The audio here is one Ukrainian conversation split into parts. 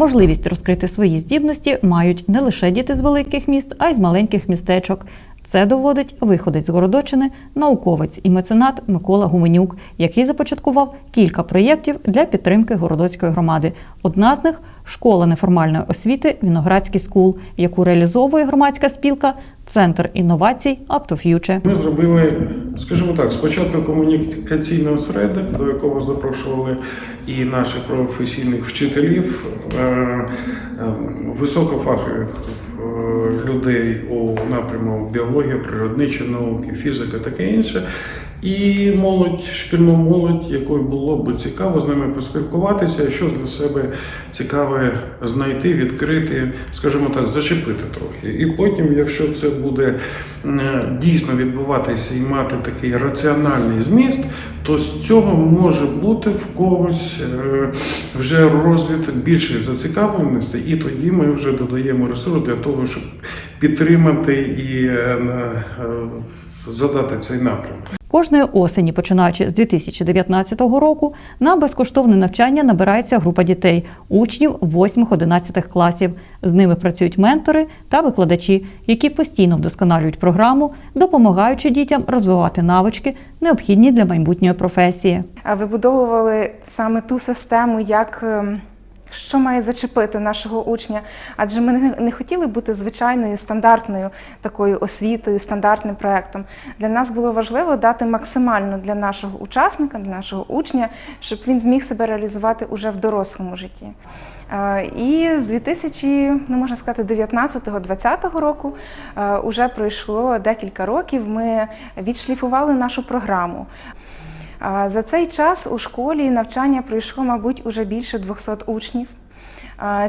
Можливість розкрити свої здібності мають не лише діти з великих міст, а й з маленьких містечок. Це доводить виходець з Городочини, науковець і меценат Микола Гуменюк, який започаткував кілька проєктів для підтримки городоцької громади. Одна з них школа неформальної освіти Віноградський скул, яку реалізовує громадська спілка Центр інновацій Future. Ми зробили, скажімо так, спочатку комунікаційний осередок, до якого запрошували і наших професійних вчителів, е, е, високофахових е, людей у напрямок біологія, природничі науки, фізика, таке інше. І молодь, шкільну молодь, якою було б цікаво з ними поспілкуватися, що для себе цікаве знайти, відкрити, скажімо так, зачепити трохи. І потім, якщо це буде дійсно відбуватися і мати такий раціональний зміст, то з цього може бути в когось е, вже розвиток більшої зацікавленості, і тоді ми вже додаємо ресурс для того, щоб підтримати і е, е, задати цей напрямок. Кожної осені, починаючи з 2019 року, на безкоштовне навчання набирається група дітей, учнів 8-11 класів. З ними працюють ментори та викладачі, які постійно вдосконалюють програму, допомагаючи дітям розвивати навички, необхідні для майбутньої професії. А вибудовували саме ту систему, як ем, що має зачепити нашого учня. Адже ми не- хотіли бути звичайною стандартною такою освітою, стандартним проектом. Для нас було важливо дати максимально для нашого учасника, для нашого учня, щоб він зміг себе реалізувати уже в дорослому житті. Е, І з 2000, ну можна сказати, 19-20 року е, уже пройшло декілька років. Ми відшліфували нашу програму. За цей час у школі навчання пройшло, мабуть, уже більше 200 учнів.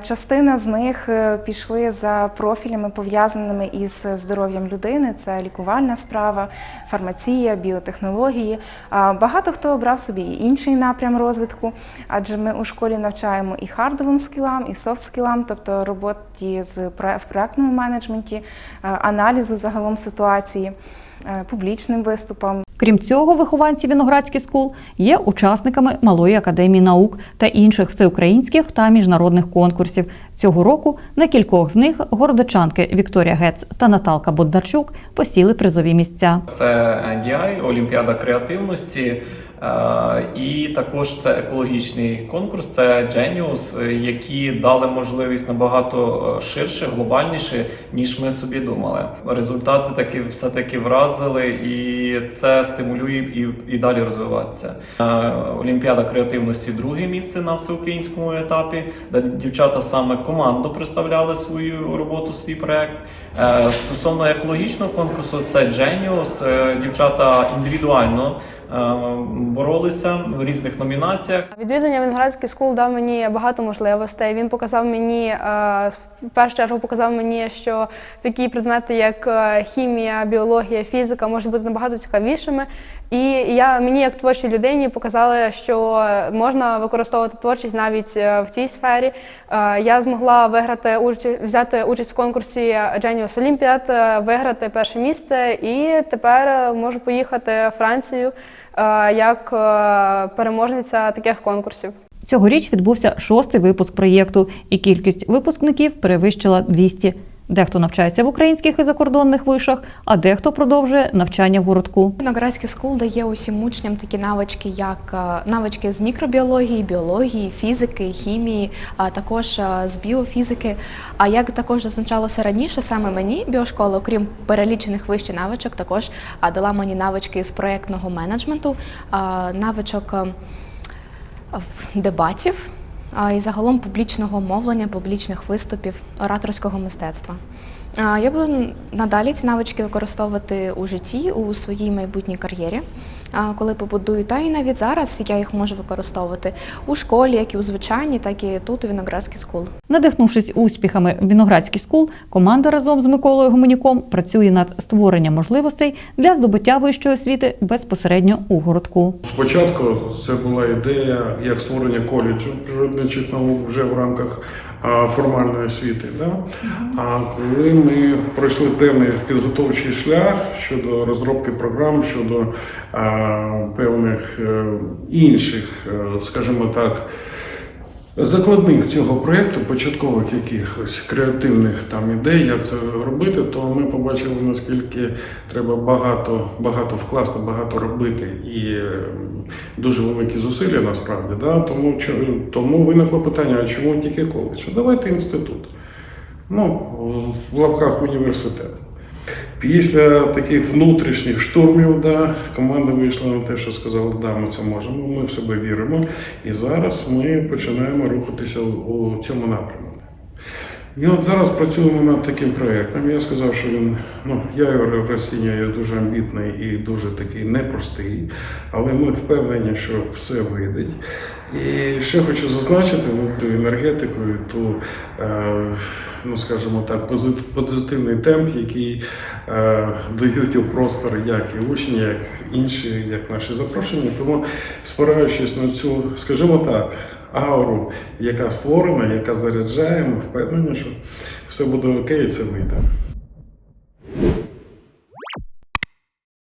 Частина з них е, пішли за профілями, пов'язаними із здоров'ям людини. Це лікувальна справа, фармація, біотехнології. Багато хто обрав собі і інший напрям розвитку, адже ми у школі навчаємо і хардовим скілам, і софт скілам, тобто роботі з в проектному менеджменті, е, аналізу загалом ситуації, е, публічним виступам. Крім цього, вихованці віноградських скул є учасниками Малої академії наук та інших всеукраїнських та міжнародних конкурсів. Цього року на кількох з них городочанки Вікторія Гец та Наталка Бондарчук посіли призові місця. Це DI, Олімпіада креативності. Е, І також це екологічний конкурс, це Genius, е, які дали можливість набагато е, ширше, глобальніше, ніж ми собі думали. Результати таки все-таки вразили, і це стимулює і, і далі розвиватися. Олімпіада креативності друге місце на всеукраїнському етапі, де дівчата саме команду представляли свою роботу, свій проект. Стосовно екологічного конкурсу, це Genius. Дівчата індивідуально боролися в різних номінаціях. Відвідування Вінградський скул дав мені багато можливостей. Він показав мені е, в першу чергу показав мені, що такі предмети, як е, хімія, біологія, фізика, можуть бути набагато цікавішими. І я мені, як творчій людині, показали, що можна використовувати творчість навіть е, в цій сфері. Е, Я змогла виграти участь, взяти участь в конкурсі Genius Olympiad, е, виграти перше місце, і тепер е, можу поїхати в Францію е, як е, переможниця таких конкурсів. Цьогоріч відбувся шостий випуск проєкту, і кількість випускників перевищила 200. Дехто навчається в українських і закордонних вишах, а дехто продовжує навчання в городку. Виноградський скул дає усім учням такі навички, як е, навички з мікробіології, біології, фізики, хімії, а також е, з біофізики. А як також зазначалося раніше, саме мені біошкола, окрім перелічених вище навичок, також дала мені навички з проєктного менеджменту, навичок е, в- дебатів. А, І загалом публічного мовлення, публічних виступів, ораторського мистецтва. Я буду надалі ці навички використовувати у житті, у своїй майбутній кар'єрі, а, коли побудую. Та і навіть зараз я їх можу використовувати у школі, як і у звичайній, так і тут у Віноградській скул. Надихнувшись успіхами в Віноградський скул, команда разом з Миколою Гуменюком працює над створенням можливостей для здобуття вищої освіти безпосередньо у городку. Спочатку це була ідея як створення коледжу природничих наук вже в рамках формальної освіти. Да? А коли ми пройшли певний підготовчий шлях щодо розробки програм, щодо певних е, інших, е, скажімо так, Закладник цього проєкту, початкових якихось креативних там ідей, як це робити, то ми побачили, наскільки треба багато, багато вкласти, багато робити і дуже великі зусилля насправді. Да? Тому, тому виникло питання, а чому тільки коледж? Давайте інститут. Ну, в лапках університет. Після таких внутрішніх штурмів, да, команда вийшла на те, що сказала, да, ми це можемо, ми в себе віримо. І зараз ми починаємо рухатися у, цьому напрямку. І от зараз працюємо над таким проєктом. Я сказав, що він, ну, я розцінюю дуже амбітний і дуже такий непростий, але ми впевнені, що все вийде. І ще хочу зазначити енергетику, і ту, е, ну скажімо так, позитивний темп, який е, дають у простор як і учні, як інші, як наші запрошені. Тому спираючись на цю, скажімо так, ауру, яка створена, яка заряджає, ми впевнені, що все буде окей, і це вийде.